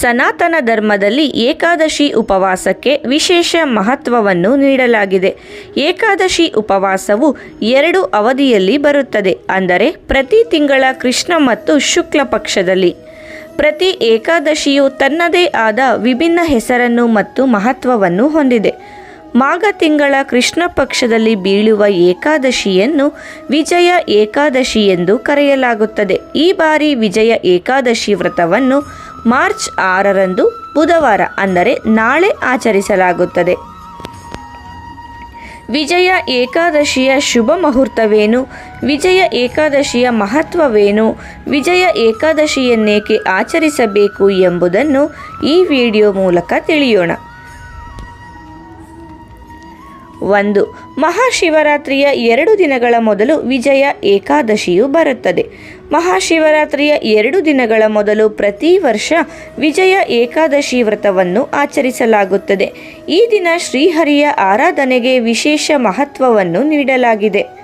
ಸನಾತನ ಧರ್ಮದಲ್ಲಿ ಏಕಾದಶಿ ಉಪವಾಸಕ್ಕೆ ವಿಶೇಷ ಮಹತ್ವವನ್ನು ನೀಡಲಾಗಿದೆ. ಏಕಾದಶಿ ಉಪವಾಸವು ಎರಡು ಅವಧಿಯಲ್ಲಿ ಬರುತ್ತದೆ, ಅಂದರೆ ಪ್ರತಿ ತಿಂಗಳ ಕೃಷ್ಣ ಮತ್ತು ಶುಕ್ಲ ಪಕ್ಷದಲ್ಲಿ. ಪ್ರತಿ ಏಕಾದಶಿಯು ತನ್ನದೇ ಆದ ವಿಭಿನ್ನ ಹೆಸರನ್ನು ಮತ್ತು ಮಹತ್ವವನ್ನು ಹೊಂದಿದೆ. ಮಾಘ ತಿಂಗಳ ಕೃಷ್ಣ ಪಕ್ಷದಲ್ಲಿ ಬೀಳುವ ಏಕಾದಶಿಯನ್ನು ವಿಜಯ ಏಕಾದಶಿ ಎಂದು ಕರೆಯಲಾಗುತ್ತದೆ. ಈ ಬಾರಿ ವಿಜಯ ಏಕಾದಶಿ ವ್ರತವನ್ನು ಮಾರ್ಚ್ ಆರರಂದು ಬುಧವಾರ, ಅಂದರೆ ನಾಳೆ ಆಚರಿಸಲಾಗುತ್ತದೆ. ವಿಜಯ ಏಕಾದಶಿಯ ಶುಭ ಮುಹೂರ್ತವೇನು? ವಿಜಯ ಏಕಾದಶಿಯ ಮಹತ್ವವೇನು? ವಿಜಯ ಏಕಾದಶಿಯನ್ನೇಕೆ ಆಚರಿಸಬೇಕು ಎಂಬುದನ್ನು ಈ ವಿಡಿಯೋ ಮೂಲಕ ತಿಳಿಯೋಣ. ಒಂದು. ಮಹಾಶಿವರಾತ್ರಿಯ ಎರಡು ದಿನಗಳ ಮೊದಲು ವಿಜಯ ಏಕಾದಶಿಯು ಬರುತ್ತದೆ. ಮಹಾಶಿವರಾತ್ರಿಯ ಎರಡು ದಿನಗಳ ಮೊದಲು ಪ್ರತಿ ವರ್ಷ ವಿಜಯ ಏಕಾದಶಿ ವ್ರತವನ್ನು ಆಚರಿಸಲಾಗುತ್ತದೆ. ಈ ದಿನ ಶ್ರೀಹರಿಯ ಆರಾಧನೆಗೆ ವಿಶೇಷ ಮಹತ್ವವನ್ನು ನೀಡಲಾಗಿದೆ.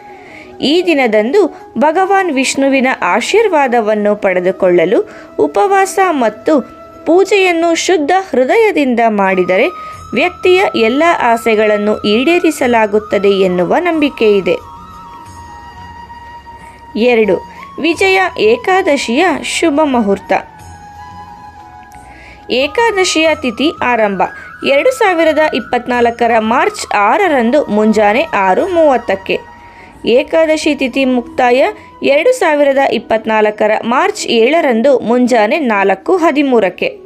ಈ ದಿನದಂದು ಭಗವಾನ್ ವಿಷ್ಣುವಿನ ಆಶೀರ್ವಾದವನ್ನು ಪಡೆದುಕೊಳ್ಳಲು ಉಪವಾಸ ಮತ್ತು ಪೂಜೆಯನ್ನು ಶುದ್ಧ ಹೃದಯದಿಂದ ಮಾಡಿದರೆ ವ್ಯಕ್ತಿಯ ಎಲ್ಲ ಆಸೆಗಳನ್ನು ಈಡೇರಿಸಲಾಗುತ್ತದೆ ಎನ್ನುವ ನಂಬಿಕೆ ಇದೆ ಎರಡು, ವಿಜಯ ಏಕಾದಶಿಯ ಶುಭ ಮುಹೂರ್ತ. ಏಕಾದಶಿಯ ತಿಥಿ ಆರಂಭ, ಎರಡು ಸಾವಿರದ ಇಪ್ಪತ್ನಾಲ್ಕರ ಮಾರ್ಚ್ ಆರರಂದು ಮುಂಜಾನೆ ಆರು ಮೂವತ್ತಕ್ಕೆ. ಏಕಾದಶಿ ತಿಥಿ ಮುಕ್ತಾಯ ಎರಡು ಸಾವಿರದ ಇಪ್ಪತ್ನಾಲ್ಕರ ಮಾರ್ಚ್ ಏಳರಂದು ಮುಂಜಾನೆ ನಾಲ್ಕು ಹದಿಮೂರಕ್ಕೆ.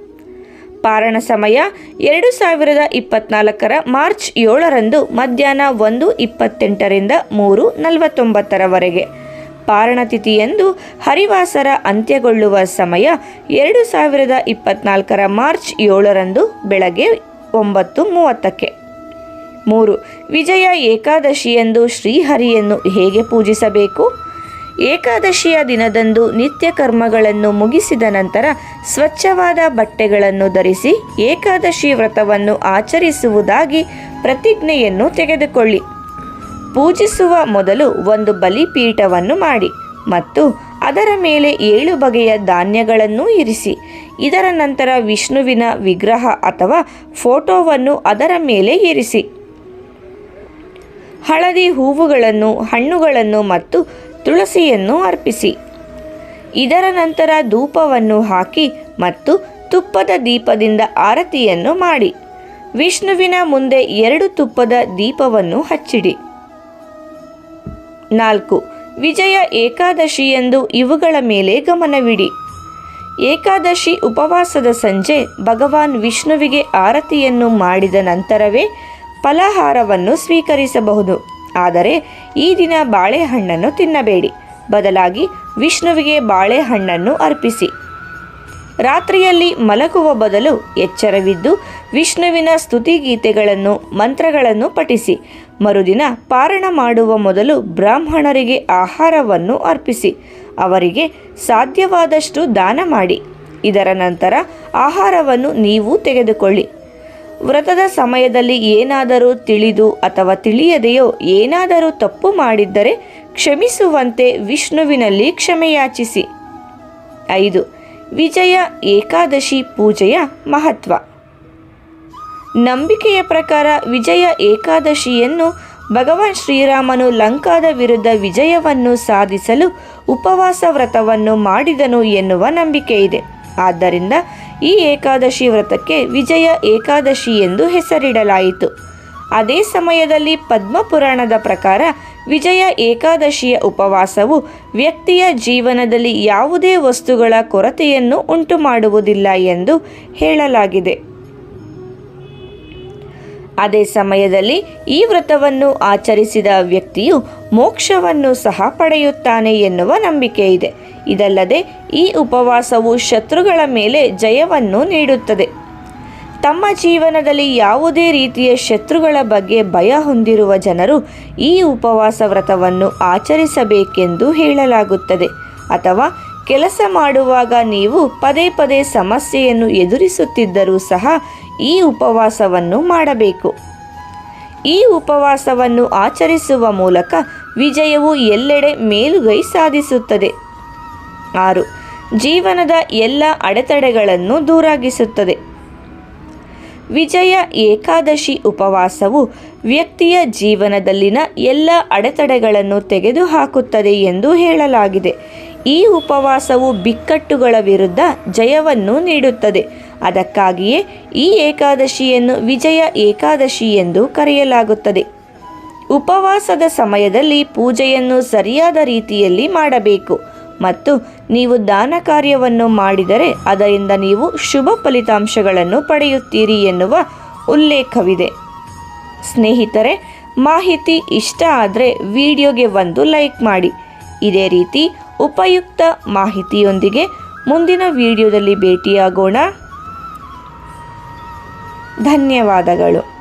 ಪಾರಣ ಸಮಯ ಎರಡು ಸಾವಿರದ ಇಪ್ಪತ್ನಾಲ್ಕರ ಮಾರ್ಚ್ ಏಳರಂದು ಮಧ್ಯಾಹ್ನ ಒಂದು ಇಪ್ಪತ್ತೆಂಟರಿಂದ ಮೂರು ನಲವತ್ತೊಂಬತ್ತರವರೆಗೆ. ಪಾರಣತಿಥಿಯಂದು ಹರಿವಾಸರ ಅಂತ್ಯಗೊಳ್ಳುವ ಸಮಯ ಎರಡು ಸಾವಿರದ ಇಪ್ಪತ್ನಾಲ್ಕರ ಮಾರ್ಚ್ ಏಳರಂದು ಬೆಳಗ್ಗೆ ಒಂಬತ್ತು ಮೂವತ್ತಕ್ಕೆ. ಮೂರು, ವಿಜಯ ಏಕಾದಶಿಯಂದು ಶ್ರೀಹರಿಯನ್ನು ಹೇಗೆ ಪೂಜಿಸಬೇಕು? ಏಕಾದಶಿಯ ದಿನದಂದು ನಿತ್ಯ ಕರ್ಮಗಳನ್ನು ಮುಗಿಸಿದ ನಂತರ ಸ್ವಚ್ಛವಾದ ಬಟ್ಟೆಗಳನ್ನು ಧರಿಸಿ ಏಕಾದಶಿ ವ್ರತವನ್ನು ಆಚರಿಸುವುದಾಗಿ ಪ್ರತಿಜ್ಞೆಯನ್ನು ತೆಗೆದುಕೊಳ್ಳಿ. ಪೂಜಿಸುವ ಮೊದಲು ಒಂದು ಬಲಿಪೀಠವನ್ನು ಮಾಡಿ ಮತ್ತು ಅದರ ಮೇಲೆ ಏಳು ಬಗೆಯ ಧಾನ್ಯಗಳನ್ನು ಇರಿಸಿ, ಇದರ ನಂತರ ವಿಷ್ಣುವಿನ ವಿಗ್ರಹ ಅಥವಾ ಫೋಟೋವನ್ನು ಅದರ ಮೇಲೆ ಇರಿಸಿ. ಹಳದಿ ಹೂವುಗಳನ್ನು, ಹಣ್ಣುಗಳನ್ನು ಮತ್ತು ತುಳಸಿಯನ್ನು ಅರ್ಪಿಸಿ. ಇದರ ನಂತರ ಧೂಪವನ್ನು ಹಾಕಿ ಮತ್ತು ತುಪ್ಪದ ದೀಪದಿಂದ ಆರತಿಯನ್ನು ಮಾಡಿ. ವಿಷ್ಣುವಿನ ಮುಂದೆ ಎರಡು ತುಪ್ಪದ ದೀಪವನ್ನು ಹಚ್ಚಿಡಿ. ನಾಲ್ಕು. ವಿಜಯ ಏಕಾದಶಿಯೆಂದು ಇವುಗಳ ಮೇಲೆ ಗಮನವಿಡಿ. ಏಕಾದಶಿ ಉಪವಾಸದ ಸಂಜೆ ಭಗವಾನ್ ವಿಷ್ಣುವಿಗೆ ಆರತಿಯನ್ನು ಮಾಡಿದ ನಂತರವೇ ಫಲಹಾರವನ್ನು ಸ್ವೀಕರಿಸಬಹುದು. ಆದರೆ ಈ ದಿನ ಬಾಳೆಹಣ್ಣನ್ನು ತಿನ್ನಬೇಡಿ. ಬದಲಾಗಿ ವಿಷ್ಣುವಿಗೆ ಬಾಳೆಹಣ್ಣನ್ನು ಅರ್ಪಿಸಿ. ರಾತ್ರಿಯಲ್ಲಿ ಮಲಗುವ ಬದಲು ಎಚ್ಚರವಿದ್ದು ವಿಷ್ಣುವಿನ ಸ್ತುತಿಗೀತೆಗಳನ್ನು, ಮಂತ್ರಗಳನ್ನು ಪಠಿಸಿ. ಮರುದಿನ ಪಾರಣ ಮಾಡುವ ಮೊದಲು ಬ್ರಾಹ್ಮಣರಿಗೆ ಆಹಾರವನ್ನು ಅರ್ಪಿಸಿ. ಅವರಿಗೆ ಸಾಧ್ಯವಾದಷ್ಟು ದಾನ ಮಾಡಿ. ಇದರ ನಂತರ ಆಹಾರವನ್ನು ನೀವು ತೆಗೆದುಕೊಳ್ಳಿ. ವ್ರತದ ಸಮಯದಲ್ಲಿ ಏನಾದರೂ ತಿಳಿದು ಅಥವಾ ತಿಳಿಯದೆಯೋ ಏನಾದರೂ ತಪ್ಪು ಮಾಡಿದ್ದರೆ ಕ್ಷಮಿಸುವಂತೆ ವಿಷ್ಣುವಿನಲ್ಲಿ ಕ್ಷಮೆಯಾಚಿಸಿ. ಐದು, ವಿಜಯ ಏಕಾದಶಿ ಪೂಜೆಯ ಮಹತ್ವ. ನಂಬಿಕೆಯ ಪ್ರಕಾರ ವಿಜಯ ಏಕಾದಶಿಯನ್ನು ಭಗವಾನ್ ಶ್ರೀರಾಮನು ಲಂಕಾದ ವಿರುದ್ಧ ವಿಜಯವನ್ನು ಸಾಧಿಸಲು ಉಪವಾಸ ವ್ರತವನ್ನು ಮಾಡಿದನು ಎನ್ನುವ ನಂಬಿಕೆ ಇದೆ ಆದ್ದರಿಂದ ಈ ಏಕಾದಶಿ ವ್ರತಕ್ಕೆ ವಿಜಯ ಏಕಾದಶಿ ಎಂದು ಹೆಸರಿಡಲಾಯಿತು. ಅದೇ ಸಮಯದಲ್ಲಿ ಪದ್ಮಪುರಾಣದ ಪ್ರಕಾರ ವಿಜಯ ಏಕಾದಶಿಯ ಉಪವಾಸವು ವ್ಯಕ್ತಿಯ ಜೀವನದಲ್ಲಿ ಯಾವುದೇ ವಸ್ತುಗಳ ಕೊರತೆಯನ್ನು ಉಂಟುಮಾಡುವುದಿಲ್ಲ ಎಂದು ಹೇಳಲಾಗಿದೆ. ಅದೇ ಸಮಯದಲ್ಲಿ ಈ ವ್ರತವನ್ನು ಆಚರಿಸಿದ ವ್ಯಕ್ತಿಯು ಮೋಕ್ಷವನ್ನು ಸಹ ಪಡೆಯುತ್ತಾನೆ ಎನ್ನುವ ನಂಬಿಕೆ ಇದೆ. ಇದಲ್ಲದೆ ಈ ಉಪವಾಸವು ಶತ್ರುಗಳ ಮೇಲೆ ಜಯವನ್ನು ನೀಡುತ್ತದೆ. ತಮ್ಮ ಜೀವನದಲ್ಲಿ ಯಾವುದೇ ರೀತಿಯ ಶತ್ರುಗಳ ಬಗ್ಗೆ ಭಯ ಹೊಂದಿರುವ ಜನರು ಈ ಉಪವಾಸ ವ್ರತವನ್ನು ಆಚರಿಸಬೇಕೆಂದು ಹೇಳಲಾಗುತ್ತದೆ. ಅಥವಾ ಕೆಲಸ ಮಾಡುವಾಗ ನೀವು ಪದೇ ಪದೇ ಸಮಸ್ಯೆಯನ್ನು ಎದುರಿಸುತ್ತಿದ್ದರೂ ಸಹ ಈ ಉಪವಾಸವನ್ನು ಮಾಡಬೇಕು. ಈ ಉಪವಾಸವನ್ನು ಆಚರಿಸುವ ಮೂಲಕ ವಿಜಯವು ಎಲ್ಲೆಡೆ ಮೇಲುಗೈ ಸಾಧಿಸುತ್ತದೆ. ಆರು, ಜೀವನದ ಎಲ್ಲ ಅಡೆತಡೆಗಳನ್ನು ದೂರಾಗಿಸುತ್ತದೆ. ವಿಜಯ ಏಕಾದಶಿ ಉಪವಾಸವು ವ್ಯಕ್ತಿಯ ಜೀವನದಲ್ಲಿನ ಎಲ್ಲ ಅಡೆತಡೆಗಳನ್ನು ತೆಗೆದುಹಾಕುತ್ತದೆ ಎಂದು ಹೇಳಲಾಗಿದೆ. ಈ ಉಪವಾಸವು ಬಿಕ್ಕಟ್ಟುಗಳ ವಿರುದ್ಧ ಜಯವನ್ನು ನೀಡುತ್ತದೆ. ಅದಕ್ಕಾಗಿಯೇ ಈ ಏಕಾದಶಿಯನ್ನು ವಿಜಯ ಏಕಾದಶಿ ಎಂದು ಕರೆಯಲಾಗುತ್ತದೆ. ಉಪವಾಸದ ಸಮಯದಲ್ಲಿ ಪೂಜೆಯನ್ನು ಸರಿಯಾದ ರೀತಿಯಲ್ಲಿ ಮಾಡಬೇಕು ಮತ್ತು ನೀವು ದಾನ ಕಾರ್ಯವನ್ನು ಮಾಡಿದರೆ ಅದರಿಂದ ನೀವು ಶುಭ ಫಲಿತಾಂಶಗಳನ್ನು ಪಡೆಯುತ್ತೀರಿ ಎನ್ನುವ ಉಲ್ಲೇಖವಿದೆ. ಸ್ನೇಹಿತರೆ, ಮಾಹಿತಿ ಇಷ್ಟ ಆದರೆ ವಿಡಿಯೋಗೆ ಒಂದು ಲೈಕ್ ಮಾಡಿ. ಇದೇ ರೀತಿ ಉಪಯುಕ್ತ ಮಾಹಿತಿಯೊಂದಿಗೆ ಮುಂದಿನ ವಿಡಿಯೋದಲ್ಲಿ ಭೇಟಿಯಾಗೋಣ. ಧನ್ಯವಾದಗಳು.